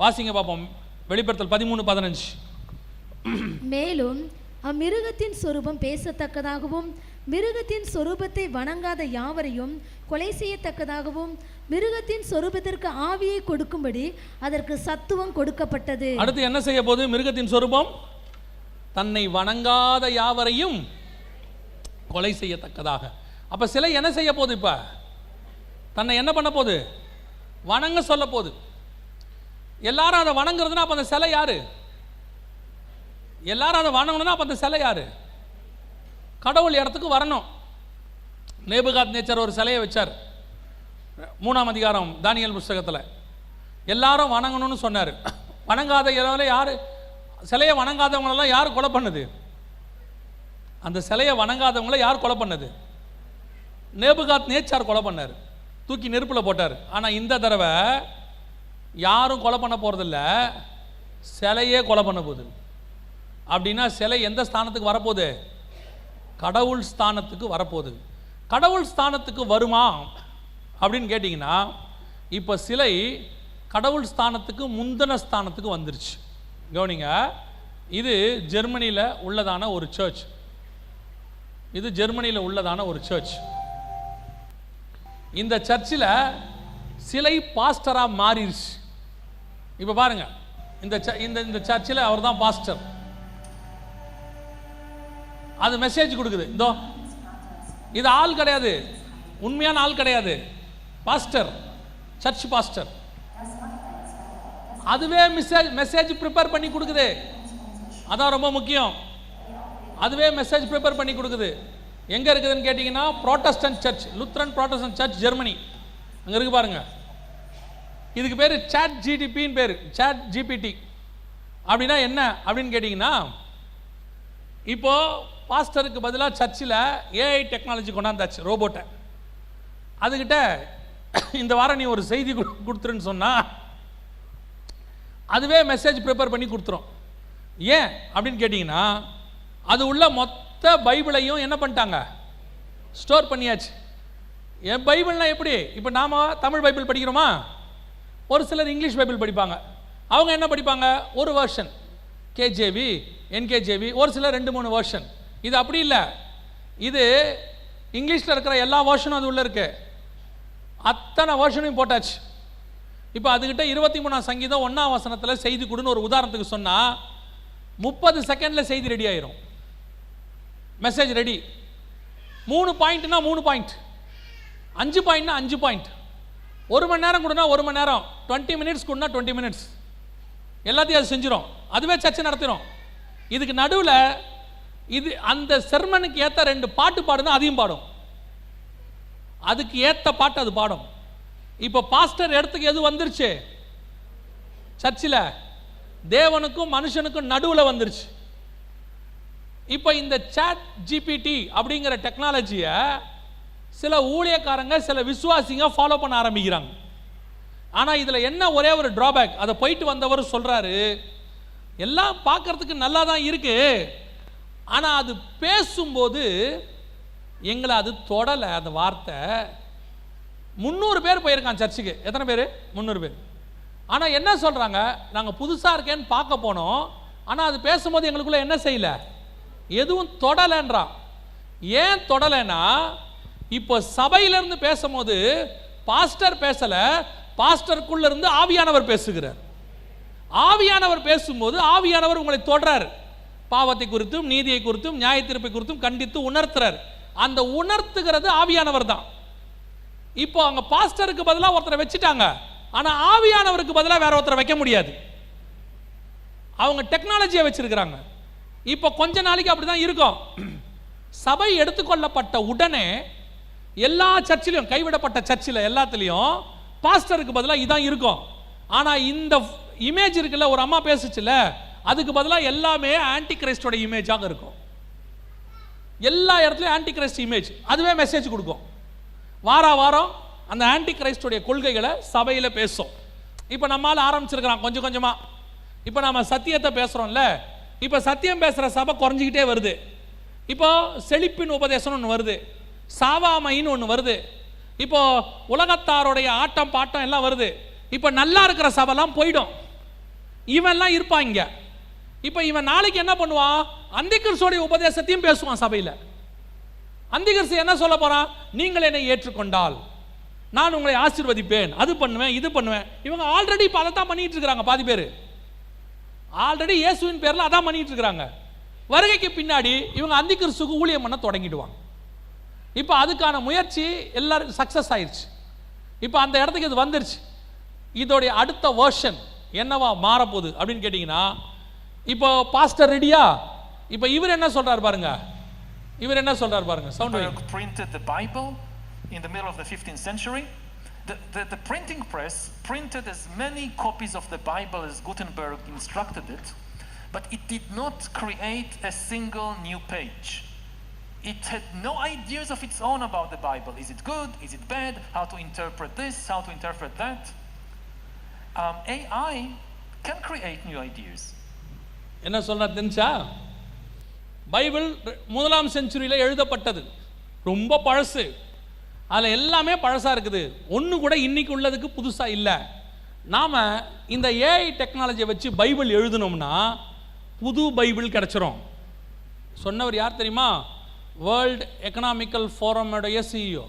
வாசிங்க பார்ப்போம் வெளிப்படுத்தல் பதிமூணு பதினஞ்சு. மேலும் அம்மிருகத்தின் சொரூபம் பேசத்தக்கதாகவும் மிருகத்தின் சொரூபத்தை வணங்காத யாவரையும் கொலை செய்யத்தக்கதாகவும் மிருகத்தின் சொரூபத்திற்கு ஆவியை கொடுக்கும்படி அதற்கு சத்துவம் கொடுக்கப்பட்டது. அடுத்து என்ன செய்ய போகுது? மிருகத்தின் சொரூபம் தன்னை வணங்காத யாவரையும் கொலை செய்யத்தக்கதாக. அப்ப சிலை என்ன செய்ய போகுது இப்ப? தன்னை என்ன பண்ண போகுது? வணங்க சொல்ல போகுது. எல்லாரும் அதை வணங்குறதுன்னா அப்போ அந்த சிலை யாரு? எல்லாரும் அதை வணங்கணும்னா அப்போ அந்த சிலை யாரு? கடவுள் இடத்துக்கு வரணும். நேபுகாத் நேச்சர் ஒரு சிலையை வச்சார். மூணாம் அதிகாரம் தானியல் புஸ்தகத்தில். எல்லாரும் வணங்கணும்னு சொன்னார். வணங்காத யாரால யார்? சிலையை வணங்காதவங்களெல்லாம் யார் கொலை பண்ணுது? அந்த சிலையை வணங்காதவங்கள யார் கொலை பண்ணது? நேபுகாத் நேச்சார் கொலை பண்ணார். தூக்கி நெருப்பில் போட்டார். ஆனால் இந்த தடவை யாரும் கொலை பண்ண போகிறதில்ல சிலையே கொலை பண்ண போகுது. அப்படின்னா சிலை எந்த ஸ்தானத்துக்கு வரப்போகுது? கடவுள் ஸ்தானத்துக்கு வரப்போகுது. கடவுள் ஸ்தானத்துக்கு வருமா? அப்படின்னு கேட்டிங்கன்னா இப்போ சிலை கடவுள் ஸ்தானத்துக்கு முந்தின ஸ்தானத்துக்கு வந்துருச்சு. கவனிங்க இது ஜெர்மனியில் உள்ளதான ஒரு சர்ச் இது ஜெர்மனியில் உள்ளதான ஒரு சர்ச் இந்த சர்ச்சில் சிலை பாஸ்டராக மாறிடுச்சு இப்போ பாருங்க. இந்த இந்த இந்த சர்ச்சில் அவர் தான் பாஸ்டர் அது மெசேஜ் கொடுக்குது. இதோ இது ஆள் கிடையாது. உண்மையான ஆள் கிடையாது. பாஸ்டர் சர்ச் பாஸ்டர் அதுவே மெசேஜ் மெசேஜ் ப்ரிப்பேர் பண்ணி கொடுக்குது. அதான் ரொம்ப முக்கியம். அதுவே மெசேஜ் ப்ரிப்பேர் பண்ணி கொடுக்குது. எங்கே இருக்குதுன்னு கேட்டிங்கன்னா Protestant church Lutheran Protestant church Germany அங்கே இருக்கு பாருங்கள் இதுக்கு பேர் சாட் ஜிடிபின்னு பேர் சாட் ஜிபிடி அப்படின்னா என்ன அப்படின்னு கேட்டிங்கன்னா இப்போது பாஸ்டருக்கு பதிலாக சர்ச்சில் ஏஐ டெக்னாலஜி கொண்டாந்தாச்சு ரோபோட்டை அதுக்கிட்ட இந்த வாரம் நீ ஒரு செய்தி கொடு- கொடுத்துருன்னு சொன்னால் அதுவே மெசேஜ் ப்ரிப்பேர் பண்ணி கொடுத்துரும். ஏன் அப்படின்னு கேட்டிங்கன்னா அது உள்ள மொத்த பைபிளையும் என்ன பண்ணிட்டாங்க? ஸ்டோர் பண்ணியாச்சு. என் பைபிள்னால் எப்படி? இப்போ நாம் தமிழ் பைபிள் படிக்கிறோமா? ஒரு சிலர் இங்கிலீஷ் பைபிள் படிப்பாங்க. அவங்க என்ன படிப்பாங்க? ஒரு வேர்ஷன் கேஜேவி என்கேஜேவி ஒரு சிலர் ரெண்டு மூணு வேர்ஷன் இது அப்படி இல்லை. இது இங்கிலீஷில் இருக்கிற எல்லா வெர்ஷனும் அது உள்ளே இருக்கு. அத்தனை வெர்ஷனையும் போட்டாச்சு. இப்போ அதுக்கிட்ட இருபத்தி மூணாம் சங்கீதம் ஒன்றாம் வசனத்தில் செய்தி கொடுன்னு ஒரு உதாரணத்துக்கு சொன்னால் முப்பது செகண்டில் செய்தி ரெடி ஆயிரும். மெசேஜ் ரெடி மூணு பாயிண்ட்னா மூணு பாயிண்ட் அஞ்சு பாயிண்ட்னா அஞ்சு பாயிண்ட் ஒரு மணி நேரம் கொடுனா ஒரு மணி நேரம். டுவெண்ட்டி மினிட்ஸ் கொடுனா டுவெண்ட்டி மினிட்ஸ் எல்லாத்தையும் அது செஞ்சிடும் அதுவே சர்ச்சை நடத்திடும் இதுக்கு நடுவில் இது அந்த செர்மனுக்கு ஏற்ற ரெண்டு பாட்டு பாடுனா அதையும் பாடும். அதுக்கு ஏற்ற பாட்டு அது பாடும். இப்போ பாஸ்டர் இடத்துக்கு எது வந்துருச்சு? சர்ச்சில் தேவனுக்கும் மனுஷனுக்கும் நடுவில் வந்துருச்சு. இப்போ இந்த சாட் ஜிபிடி அப்படிங்கிற டெக்னாலஜியை சில ஊழியக்காரங்க சில விசுவாசிங்க ஃபாலோ பண்ண ஆரம்பிக்கிறாங்க. ஆனால் இதில் என்ன ஒரே ஒரு ட்ராபேக் அதை போயிட்டு வந்தவர் சொல்கிறாரு எல்லாம் பார்க்கறதுக்கு நல்லா தான் இருக்குது ஆனால் அது பேசும்போது எங்களை அது தொடலை அந்த வார்த்தை. முந்நூறு பேர் போயிருக்கான் சர்ச்சுக்கு. எத்தனை பேர்? முந்நூறு பேர். ஆனால் என்ன சொல்கிறாங்க நாங்கள் புதுசாக இருக்கேன்னு பார்க்க போனோம். ஆனால் அது பேசும்போது எங்களுக்குள்ளே என்ன செய்யலை? எதுவும் தொடலைன்றான். ஏன் தொடலைன்னா இப்போ சபையிலேருந்து பேசும்போது பாஸ்டர் பேசலை பாஸ்டருக்குள்ள இருந்து ஆவியானவர் பேசுகிறார். ஆவியானவர் பேசும்போது ஆவியானவர் உங்களை தொடர் பாவத்தை குறித்தும் நீதியை குறித்தும் நியாய தீர்ப்பை குறித்தும் கண்டித்து உணர்த்துறார். அந்த உணர்த்துகிறது ஆவியானவர் தான். இப்போ அவங்க பாஸ்டருக்கு பதிலாக ஒருத்தரை வச்சுட்டாங்க. ஆனால் ஆவியானவருக்கு பதிலாக வேற ஒருத்தரை வைக்க முடியாது. அவங்க டெக்னாலஜியை வச்சிருக்கிறாங்க. இப்போ கொஞ்ச நாளைக்கு அப்படிதான் இருக்கும். சபை எடுத்துக்கொள்ளப்பட்ட உடனே எல்லா சர்ச்சிலையும் கைவிடப்பட்ட சர்ச்சில் எல்லாத்துலேயும் பாஸ்டருக்கு பதிலாக இதான் இருக்கும். ஆனால் இந்த இமேஜ் இருக்குல்ல ஒரு அம்மா பேசுச்சுல அதுக்கு பதிலாக எல்லாமே ஆன்டி கிரைஸ்டோட இமேஜாக இருக்கும். எல்லா இடத்துலையும் ஆன்டி கிரைஸ்ட் இமேஜ் அதுவே மெசேஜ் கொடுக்கும். வாரா வாரம் அந்த ஆன்டி கிரைஸ்டோடைய கொள்கைகளை சபையில் பேசும். இப்போ நம்மால் ஆரம்பிச்சிருக்கிறான் கொஞ்சம் கொஞ்சமாக இப்போ நம்ம சத்தியத்தை பேசுகிறோம்ல இப்போ சத்தியம் பேசுகிற சபை குறைஞ்சிக்கிட்டே வருது. இப்போ செழிப்பின் உபதேசம்னு ஒன்று வருது. சாவாமைன்னு ஒன்று வருது. இப்போ உலகத்தாருடைய ஆட்டம் பாட்டம் எல்லாம் வருது. இப்போ நல்லா இருக்கிற சபைலாம் போயிடும். இவன்லாம் இருப்பான் இங்க. இப்போ இவன் நாளைக்கு என்ன பண்ணுவான்? அந்திகிருஷோடைய உபதேசத்தையும் பேசுவான் சபையில். அந்திகிருஷ் என்ன சொல்ல போறான்? நீங்கள் என்னை ஏற்றுக்கொண்டால் நான் உங்களை ஆசீர்வதிப்பேன். அது பண்ணுவேன் இது பண்ணுவேன். இவங்க ஆல்ரெடி இப்போ அதை தான் பண்ணிட்டு இருக்கிறாங்க பாதி பேர். ஆல்ரெடி இயேசுவின் பேரில் அதான் பண்ணிட்டு இருக்கிறாங்க. வருகைக்கு பின்னாடி இவங்க அந்திகிருஷுக்கு ஊழியம் பண்ண தொடங்கிடுவாங்க. இப்போ அதுக்கான முயற்சி எல்லாரும் சக்ஸஸ் ஆயிடுச்சு இப்போ அந்த இடத்துக்கு இது வந்துருச்சு இதோடைய அடுத்த வேர்ஷன் என்னவா மாறப்போகுது அப்படின்னு கேட்டிங்கன்னா இப்போ பாஸ்டர் ரெடியா இப்போ இவர் என்ன சொல்றாரு பாருங்க இவர் என்ன சொல்றாரு பாருங்க sound Gutenberg printed the Bible in the middle of the 15th century. The, the, the printing press printed as many copies of the Bible as Gutenberg instructed it, but it did not create a single new page. It had no ideas of its own about the Bible. Is it good? Is it bad? How to interpret this? How to interpret that? Um, AI can create new ideas. என்ன சொல்ற தெரிஞ்சா Bible முதலாம் செஞ்சுரியில் எழுதப்பட்டது ரொம்ப பழசு அதில் எல்லாமே பழசாக இருக்குது ஒன்று கூட இன்னைக்கு உள்ளதுக்கு புதுசாக இல்லை நாம் இந்த ஏஐ டெக்னாலஜியை வச்சு பைபிள் எழுதுனோம்னா புது பைபிள் கிடச்சிரும் சொன்னவர் யார் தெரியுமா வேர்ல்டு எக்கனாமிக்கல் ஃபோரமுடைய சிஇஓ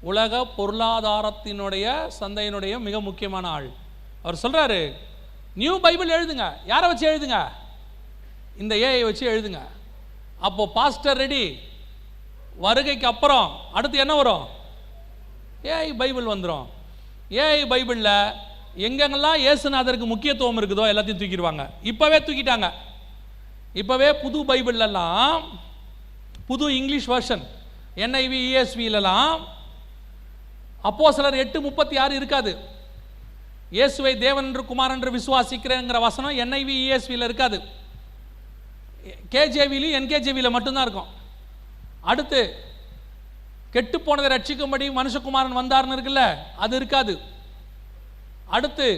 உலக பொருளாதாரத்தினுடைய சந்தையினுடைய மிக முக்கியமான ஆள். அவர் சொல்கிறாரு நியூ பைபிள் எழுதுங்க. யாரை வச்சு எழுதுங்க? இந்த ஏஐ வச்சு எழுதுங்க. அப்போது பாஸ்டர் ரெடி வருகைக்கு அப்புறம் அடுத்து என்ன வரும்? ஏஐ பைபிள் வந்துடும் ஏஐ பைபிளில் எங்கெங்கெல்லாம் ஏசுநாதருக்கு முக்கியத்துவம் இருக்குதோ எல்லாத்தையும் தூக்கிடுவாங்க. இப்போவே தூக்கிட்டாங்க. இப்போவே புது பைபிள்லலாம் புது இங்கிலீஷ் வெர்ஷன் என்ஐவி இஎஸ்விலலாம் அப்போ சிலர் எட்டு முப்பத்தி ஆறு இருக்காது. இயேசுவை தேவன் என்று குமார் என்று விசுவாசிக்கிறேங்கிற வசனம் என்ஐவி இஎஸ்வியில் இருக்காது கேஜேவிலையும் என்கேஜேவியில் மட்டும்தான் இருக்கும். அடுத்து கெட்டு போனதை ரட்சிக்கும்படி மனுஷகுமாரன் வந்தார்னு இருக்குல்ல அது இருக்காது. அடுத்து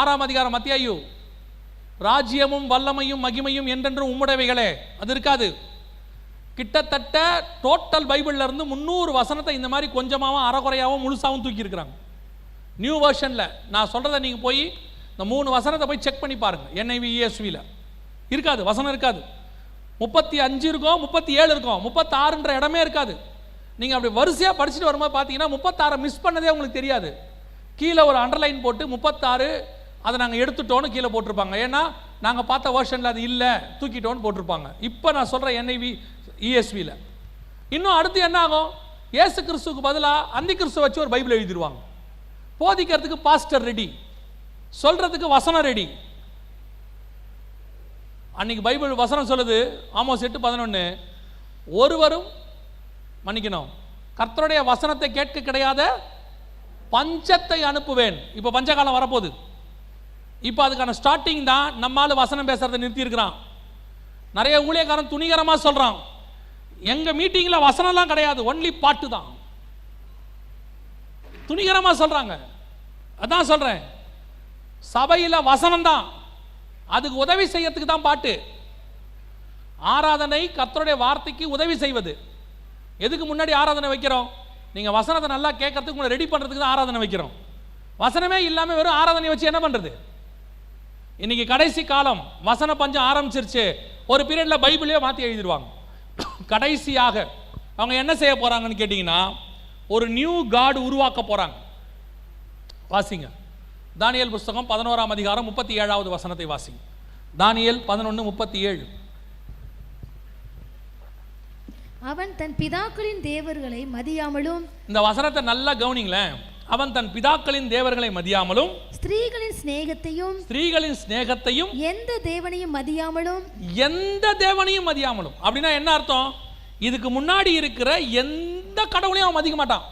ஆறாம் அதிகாரம் மத்தியாயு ராஜ்யமும் வல்லமையும் மகிமையும் என்றென்றும் உம்முடையவைகளே அது இருக்காது. கிட்டத்தட்ட டோட்டல் பைபிள்ல இருந்து முந்நூறு வசனத்தை இந்த மாதிரி கொஞ்சமாகவும் அறகுறையாகவும் முழுசாகவும் தூக்கியிருக்கிறாங்க. நியூ வேர்ஷனில் நான் சொல்கிறத நீங்கள் போய் இந்த மூணு வசனத்தை போய் செக் பண்ணி பாருங்கள் என்ஐவி இஎஸ்வியில் இருக்காது. வசனம் இருக்காது. முப்பத்தி அஞ்சு இருக்கும் முப்பத்தி ஏழு இருக்கும் முப்பத்தாறுன்ற இடமே இருக்காது. நீங்கள் அப்படி வரிசையாக படிச்சுட்டு வரும்போது பார்த்தீங்கன்னா முப்பத்தாறை மிஸ் பண்ணதே உங்களுக்கு தெரியாது. கீழே ஒரு அண்டர்லைன் போட்டு முப்பத்தாறு அதை நாங்கள் எடுத்துட்டோன்னு கீழே போட்டிருப்பாங்க. ஏன்னா நாங்கள் பார்த்த வேர்ஷனில் அது இல்லை. தூக்கிட்டோன்னு போட்டிருப்பாங்க. இப்போ நான் சொல்கிறேன் என்ஐவி இஎஸ்வியில் இன்னும் அடுத்து என்ன ஆகும் ஏசு கிறிஸ்துவுக்கு பதிலாக அந்தி கிறிஸ்துவ வச்சு ஒரு பைபிள் எழுதிடுவாங்க. போதிக்கிறதுக்கு பாஸ்டர் ரெடி. சொல்றதுக்கு வசனம் ரெடி. அன்னைக்கு பைபிள் வசனம் சொல்லுது ஆமோஸ் எட்டு பதினொன்று ஒருவரும் மன்னிக்கணும் கர்த்தருடைய வசனத்தை கேட்க கிடையாத பஞ்சத்தை அனுப்புவேன். இப்போ பஞ்சகாலம் வரப்போகுது. இப்போ அதுக்கான ஸ்டார்டிங் தான் நம்மால் வசனம் பேசுறதை நிறுத்தியிருக்கிறான். நிறைய ஊழியக்காரன் துணிகரமாக சொல்கிறான் எங்கள் மீட்டிங்கில் வசனம்லாம் கிடையாது ஒன்லி பாட்டு தான். துணிகரமா சொல்றாங்க. அதான் சொல்றேன். சபையில வசனம் தான். அதுக்கு உதவி செய்யறதுக்கு தான் பாட்டு. ஆராதனை கத்தருடைய வார்த்தைக்கு உதவி செய்வது. எதுக்கு முன்னாடி ஆராதனை வைக்கிறோம்? நீங்க வசனத்தை நல்லா கேட்கறதுக்கு உங்களை ரெடி பண்றதுக்கு தான் ஆராதனை வைக்கிறோம். வசனமே இல்லாம வெறும் ஆராதனை வச்சு என்ன பண்றது? இன்னைக்கு கடைசி காலம். வசன பஞ்சம் ஆரம்பிச்சிருச்சு. ஒரு பீரியட்ல பைபிளே மாத்தி எழுதிடுவாங்க. கடைசியாக அவங்க என்ன செய்ய போறாங்கன்னு கேட்டிங்கன்னா ஒரு நியூ காட் உருவாக்க போறாங்க. வாசிங்க. தானியேல் புஸ்தகம் பதினோராம் அதிகாரம் முப்பத்தி ஏழாவது வசனத்தை வாசிங்க. தானியேல் பதினொன்று முப்பத்தி ஏழு. அவன் தன் பிதாக்களின் தேவர்களை மதியாமலும் இந்த வசனத்தை நல்லா கவனிங்களேன். அவன் தன் பிதாக்களின் தேவர்களை மதியாமலும் ஸ்திரீகளின் சிநேகத்தையும் ஸ்திரீகளின் சிநேகத்தையும் எந்த தேவனையும் மதியாமலும் எந்த தேவனையும் மதியாமலும். அப்படின்னா என்ன அர்த்தம்? இதுக்கு முன்னாடி இருக்கிற எந்த கடவுளையும் அவன் மதிக்க மாட்டான்.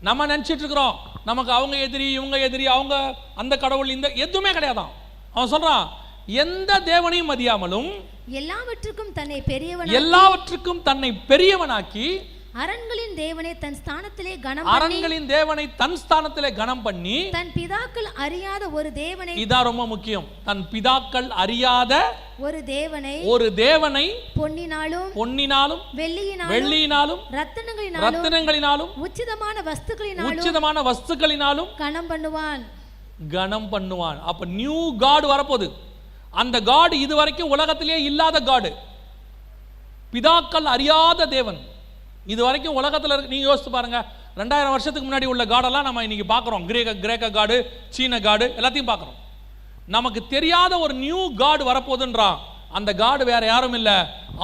நம்ம நினச்சிட்டு இருக்கிறோம். நமக்கு அவங்க எதிரி இவங்க எதிரி அவங்க அந்த கடவுள் இந்த எதுவுமே கிடையாதான். அவன் சொல்றான் எந்த தேவனையும் மதியாமலும் எல்லாவற்றுக்கும் தன்னை பெரியவன் எல்லாவற்றுக்கும் தன்னை பெரியவனாக்கி அரண்களின் தேவனை தன் ஸ்தானத்திலே கனம் அரண்களின் தேவனை தன் ஸ்தானத்திலே கனம் பண்ணி தன் பிதாக்கள் அறியாத ஒரு தேவனை இதான் ரொம்ப முக்கியம். தன் பிதாக்கள் அறியாத ஒரு தேவனை ஒரு தேவனை பொன்னினாலும் பொன்னினாலும் வெள்ளியினாலும் வெள்ளியினாலும் ரத்தினங்களினாலும் ரத்தினங்களினாலும் உச்சிதமான வஸ்துக்களினாலும் உச்சிதமான வஸ்துக்களினாலும் கனம் பண்ணுவான். கனம் பண்ணுவான். அப்ப நியூ காட் வரப்போகுது. அந்த காட் இது வரைக்கும் உலகத்திலே இல்லாத காடு பிதாக்கள் அறியாத தேவன். இது வரைக்கும் உலகத்தில் இருக்கு நீங்கள் யோசித்து பாருங்க. ரெண்டாயிரம் வருஷத்துக்கு முன்னாடி உள்ள காடெல்லாம் நம்ம இன்றைக்கி பார்க்குறோம். கிரேக்க கிரேக்க காடு சீன காடு எல்லாத்தையும் பார்க்குறோம். நமக்கு தெரியாத ஒரு நியூ காடு வரப்போகுதுன்றான் அந்த காடு வேறு யாரும் இல்லை.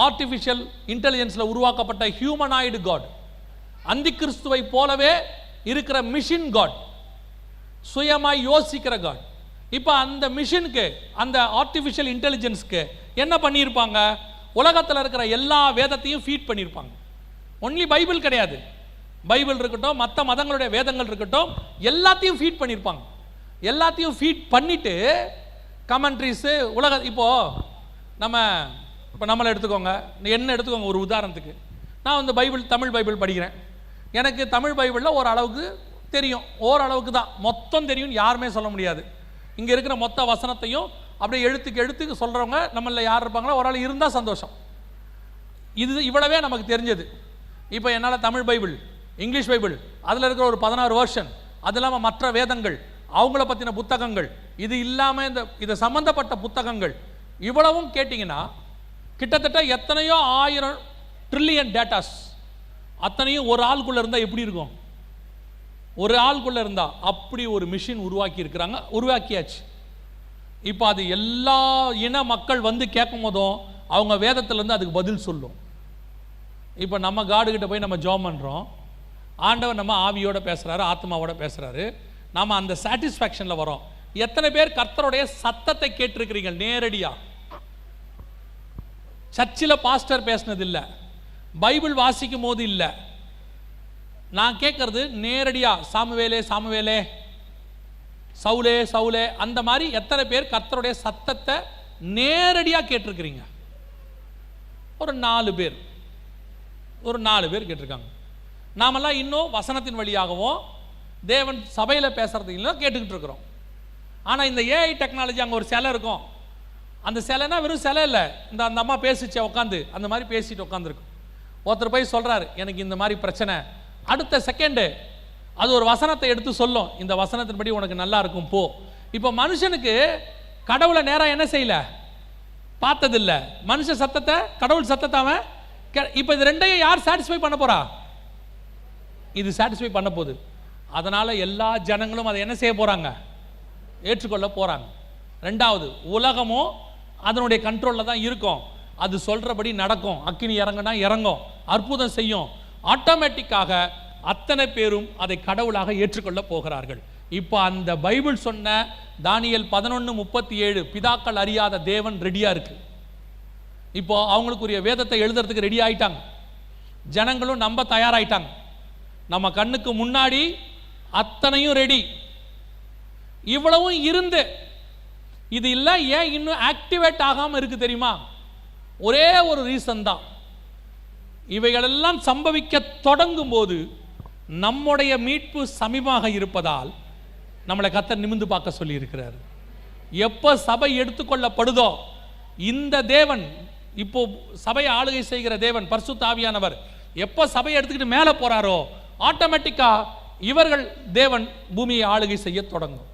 ஆர்டிஃபிஷியல் இன்டெலிஜென்ஸில் உருவாக்கப்பட்ட ஹியூமனாய்டு காட் அந்தி கிறிஸ்துவை போலவே இருக்கிற மிஷின் காட் சுயமாய் யோசிக்கிற காட் இப்போ அந்த மிஷினுக்கு அந்த ஆர்டிஃபிஷியல் இன்டெலிஜென்ஸ்க்கு என்ன பண்ணியிருப்பாங்க? உலகத்தில் இருக்கிற எல்லா வேதத்தையும் ஃபீட் பண்ணியிருப்பாங்க. ஒன்லி பைபிள் கிடையாது. பைபிள் இருக்கட்டும் மற்ற மதங்களுடைய வேதங்கள் இருக்கட்டும் எல்லாத்தையும் ஃபீட் பண்ணியிருப்பாங்க எல்லாத்தையும் ஃபீட் பண்ணிட்டு கமெண்ட்ரிஸு உலக இப்போது நம்ம இப்போ நம்மளை எடுத்துக்கோங்க. என்ன எடுத்துக்கோங்க? ஒரு உதாரணத்துக்கு. நான் வந்து பைபிள் தமிழ் பைபிள் படிக்கிறேன். எனக்கு தமிழ் பைபிளில் ஓரளவுக்கு தெரியும். ஓரளவுக்கு தான். மொத்தம் தெரியும்னு யாருமே சொல்ல முடியாது. இங்கே இருக்கிற மொத்த வசனத்தையும் அப்படியே எழுத்துக்கு எழுத்துக்கு சொல்கிறவங்க நம்மளில் யார் இருப்பாங்களோ ஒரு ஆள் இருந்தால் சந்தோஷம். இது இவ்வளவே நமக்கு தெரிஞ்சது. இப்போ என்னால் தமிழ் பைபிள் இங்கிலீஷ் பைபிள் அதில் இருக்கிற ஒரு பதினாறு வருஷன் அது இல்லாமல் மற்ற வேதங்கள் அவங்கள பற்றின புத்தகங்கள் இது இல்லாமல் இந்த இது சம்மந்தப்பட்ட புத்தகங்கள் இவ்வளவும் கேட்டிங்கன்னா கிட்டத்தட்ட எத்தனையோ ஆயிரம் ட்ரில்லியன் டேட்டாஸ் அத்தனையும் ஒரு ஆளுக்குள்ளே இருந்தால் எப்படி இருக்கும்? ஒரு ஆளுக்குள்ளே இருந்தால் அப்படி ஒரு மிஷின் உருவாக்கி இருக்கிறாங்க உருவாக்கியாச்சு. இப்போ அது எல்லா இன மக்கள் வந்து கேட்கும் போதும் அவங்க வேதத்துலேருந்து அதுக்கு பதில் சொல்லும். இப்போ நம்ம காடு கிட்ட போய் நம்ம ஜோம் பண்ணுறோம் ஆண்டவர் நம்ம ஆவியோட பேசுகிறாரு ஆத்மாவோட பேசுகிறாரு நாம அந்த சாட்டிஸ்ஃபேக்ஷனில் வரோம். எத்தனை பேர் கர்த்தருடைய சத்தத்தை கேட்டிருக்கிறீங்க? நேரடியாக சர்ச்சில் பாஸ்டர் பேசினது இல்லை பைபிள் வாசிக்கும் போது இல்லை. நான் கேட்கறது நேரடியாக சாமுவேலே சாமுவேலே. சவுலே சவுலே. அந்த மாதிரி எத்தனை பேர் கர்த்தருடைய சத்தத்தை நேரடியாக கேட்டிருக்கிறீங்க? ஒரு நாலு பேர். ஒரு நாலு பேர் கேட்டிருக்காங்க. நாமெல்லாம் இன்னும் வசனத்தின் வழியாகவும் தேவன் சபையில் பேசுகிறது இல்லை கேட்டுக்கிட்டு இருக்கிறோம். ஆனால் இந்த ஏஐ டெக்னாலஜி அங்கே ஒரு சிலை இருக்கும். அந்த சிலைனா வெறும் சிலை இல்லை. இந்த அந்த அம்மா பேசிச்சே உட்காந்து அந்த மாதிரி பேசிட்டு உட்காந்துருக்கும் ஒருத்தர் போய் சொல்கிறாரு எனக்கு இந்த மாதிரி பிரச்சனை. அடுத்த செகண்டு அது ஒரு வசனத்தை எடுத்து சொல்லும். இந்த வசனத்தின்படி உனக்கு நல்லா இருக்கும் போ. இப்போ மனுஷனுக்கு கடவுளை நேராக என்ன செய்யல? பார்த்ததில்ல. மனுஷ சத்தத்தை கடவுள் சத்தத்தை அவன் இப்போ இது ரெண்டையும் யார் சாட்டிஸ்ஃபை பண்ண போறா? இது சாட்டிஸ்ஃபை பண்ண போகுது. அதனால் எல்லா ஜனங்களும் அதை என்ன செய்ய போகிறாங்க ஏற்றுக்கொள்ள போகிறாங்க ரெண்டாவது உலகமும் அதனுடைய கண்ட்ரோலில் தான் இருக்கும். அது சொல்கிறபடி நடக்கும். அக்கினி இறங்குனா இறங்கும். அற்புதம் செய்யும். ஆட்டோமேட்டிக்காக அத்தனை பேரும் அதை கடவுளாக ஏற்றுக்கொள்ள போகிறார்கள். இப்போ அந்த பைபிள் சொன்ன தானியல் பதினொன்று முப்பத்தி ஏழு பிதாக்கள் அறியாத தேவன் ரெடியாக இருக்குது இப்போ அவங்களுக்குரிய வேதத்தை எழுதுறதுக்கு ரெடி ஆயிட்டாங்க. ஜனங்களும் நம்ப தயாராயிட்டாங்க. நம்ம கண்ணுக்கு முன்னாடி அத்தனையும் ரெடி இவ்வளவும் இருந்து இது இல்லை ஏன் இன்னும் ஆக்டிவேட் ஆகாமல் இருக்கு தெரியுமா? ஒரே ஒரு ரீசன் தான். இவைகளெல்லாம் சம்பவிக்க தொடங்கும் போது நம்முடைய மீட்பு சமீபமாக இருப்பதால் நம்மளை கத்தர் நிமிந்து பார்க்க சொல்லியிருக்கிறார். எப்போ சபை எடுத்துக்கொள்ளப்படுதோ இந்த தேவன் இப்போ சபையை ஆளுகை செய்கிற தேவன் பர்சு ஆவியானவர் எப்போ சபையை எடுத்துக்கிட்டு மேலே போறாரோ ஆட்டோமேட்டிக்காக இவர்கள் தேவன் பூமியை ஆளுகை செய்ய தொடங்கும்.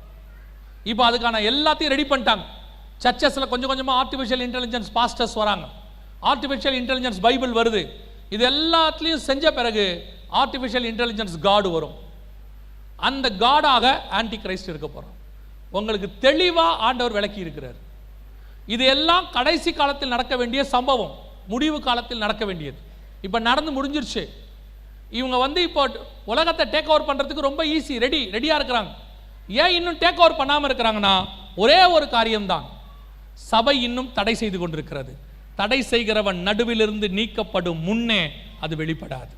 இப்போ அதுக்கான எல்லாத்தையும் ரெடி பண்ணிட்டாங்க. சர்ச்சஸில் கொஞ்சம் கொஞ்சமாக ஆர்டிஃபிஷியல் இன்டெலிஜென்ஸ் பாஸ்டர்ஸ் வராங்க. ஆர்டிஃபிஷியல் இன்டெலிஜென்ஸ் பைபிள் வருது. இது எல்லாத்துலேயும் செஞ்ச பிறகு ஆர்டிஃபிஷியல் இன்டெலிஜென்ஸ் காடு வரும். அந்த காடாக ஆன்டி கிரைஸ்ட் இருக்க போகிறோம் உங்களுக்கு தெளிவாக ஆண்டவர் விளக்கி இருக்கிறார். இது எல்லாம் கடைசி காலத்தில் நடக்க வேண்டிய சம்பவம் முடிவு காலத்தில் நடக்க வேண்டியது. இப்போ நடந்து முடிஞ்சிருச்சு. இவங்க வந்து இப்போ உலகத்தை டேக் ஓவர் பண்ணுறதுக்கு ரொம்ப ஈஸி ரெடி ரெடியாக இருக்கிறாங்க. ஏன் இன்னும் டேக் ஓவர் பண்ணாமல் இருக்கிறாங்கன்னா ஒரே ஒரு காரியம்தான். சபை இன்னும் தடை செய்து கொண்டிருக்கிறது. தடை செய்கிறவன் நடுவிலிருந்து நீக்கப்படும் முன்னே அது வெளிப்படாது.